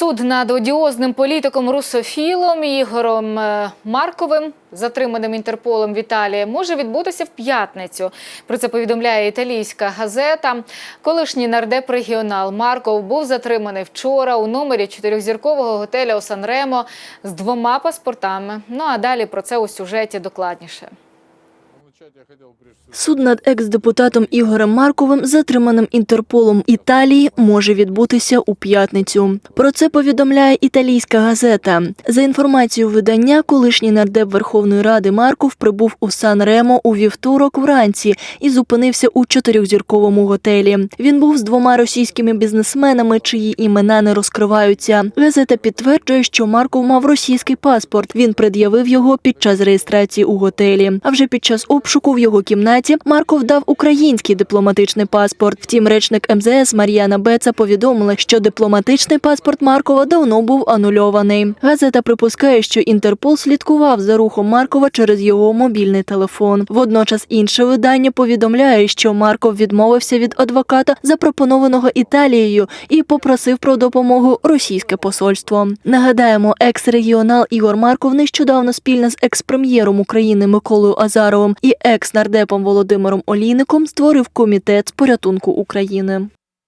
Суд над одіозним політиком русофілом Ігорем е, Марковим, затриманим Інтерполом в Італії, може відбутися в п'ятницю. Про це повідомляє італійська газета. Колишній нардеп регіонал Марков був затриманий вчора у номері чотирьохзіркового готеля у Сан-Ремо з двома паспортами. Ну а далі про це у сюжеті докладніше. Суд над екс-депутатом Ігорем Марковим, затриманим Інтерполом Італії, може відбутися у п'ятницю. Про це повідомляє італійська газета. За інформацією видання, колишній нардеп Верховної Ради Марков прибув у Сан-Ремо у вівторок вранці і зупинився у чотирьохзірковому готелі. Він був з двома російськими бізнесменами, чиї імена не розкриваються. Газета підтверджує, що Марков мав російський паспорт. Він пред'явив його під час реєстрації у готелі. А вже під час обшуку в його кімнаті Марков дав український дипломатичний паспорт. Втім, речник МЗС Мар'яна Беца повідомила, що дипломатичний паспорт Маркова давно був анульований. Газета припускає, що Інтерпол слідкував за рухом Маркова через його мобільний телефон. Водночас інше видання повідомляє, що Марков відмовився від адвоката, запропонованого Італією, і попросив про допомогу російське посольство. Нагадаємо, екс-регіонал Ігор Марков нещодавно спільно з екс-прем'єром України Миколою Азаровим і екс-нардепом Володимиром Олійником створив комітет з порятунку України.